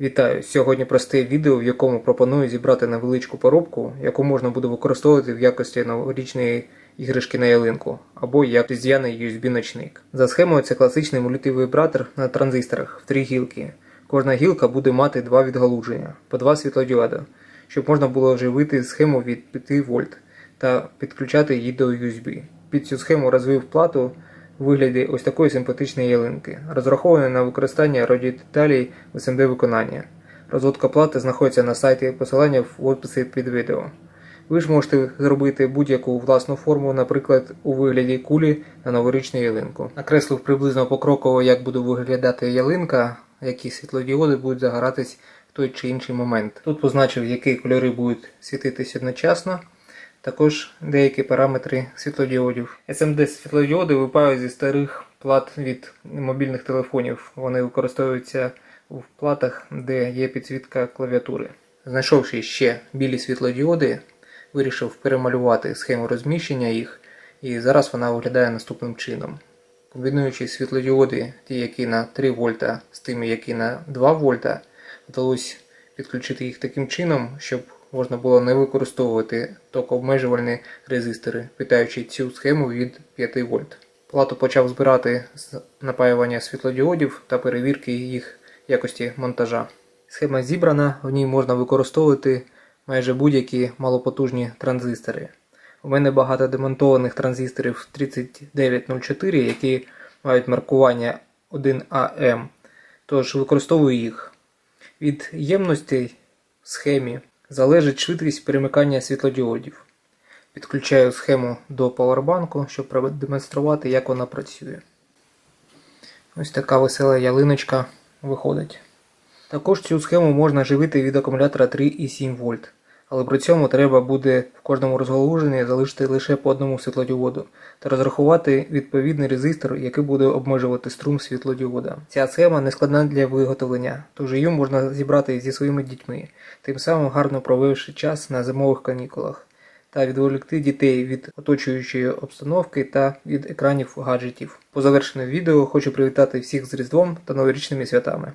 Вітаю! Сьогодні просте відео, в якому пропоную зібрати невеличку поробку, яку можна буде використовувати в якості новорічної іграшки на ялинку або як різдвяний USB-ночник. За схемою це класичний мультивібратор на транзисторах в три гілки. Кожна гілка буде мати два відгалуження по два світлодіода, щоб можна було живити схему від 5 вольт та підключати її до USB. Під цю схему розвив плату вигляді ось такої симпатичної ялинки, розрахована на використання радіодеталей в SMD виконання. Розводка плати знаходиться на сайті посилання в описі під відео. Ви ж можете зробити будь-яку власну форму, наприклад, у вигляді кулі на новорічну ялинку. Накреслив приблизно покроково, як буде виглядати ялинка, які світлодіоди будуть загоратись в той чи інший момент. Тут позначив, які кольори будуть світитись одночасно. Також деякі параметри світлодіодів. SMD світлодіоди випають зі старих плат від мобільних телефонів. Вони використовуються в платах, де є підсвітка клавіатури. Знайшовши ще білі світлодіоди, вирішив перемалювати схему розміщення їх, і зараз вона виглядає наступним чином. Комбінуючи світлодіоди, ті, які на 3 вольта, з тими, які на 2 вольта, вдалося підключити їх таким чином, щоб можна було не використовувати токообмежувальні резистори, питаючи цю схему від 5 вольт. Плату почав збирати з напаювання світлодіодів та перевірки їх якості монтажа. Схема зібрана, в ній можна використовувати майже будь-які малопотужні транзистори. У мене багато демонтованих транзисторів 3904, які мають маркування 1AM, тож використовую їх. Від ємності в схемі залежить швидкість перемикання світлодіодів. Підключаю схему до павербанку, щоб продемонструвати, як вона працює. Ось така весела ялиночка виходить. Також цю схему можна живити від акумулятора 3,7 вольт, але при цьому треба буде в кожному розгалуженні залишити лише по одному світлодіоду та розрахувати відповідний резистор, який буде обмежувати струм світлодіода. Ця схема не складна для виготовлення, тож її можна зібрати зі своїми дітьми, тим самим гарно провівши час на зимових канікулах та відволікти дітей від оточуючої обстановки та від екранів гаджетів. По завершенню відео хочу привітати всіх з Різдвом та новорічними святами.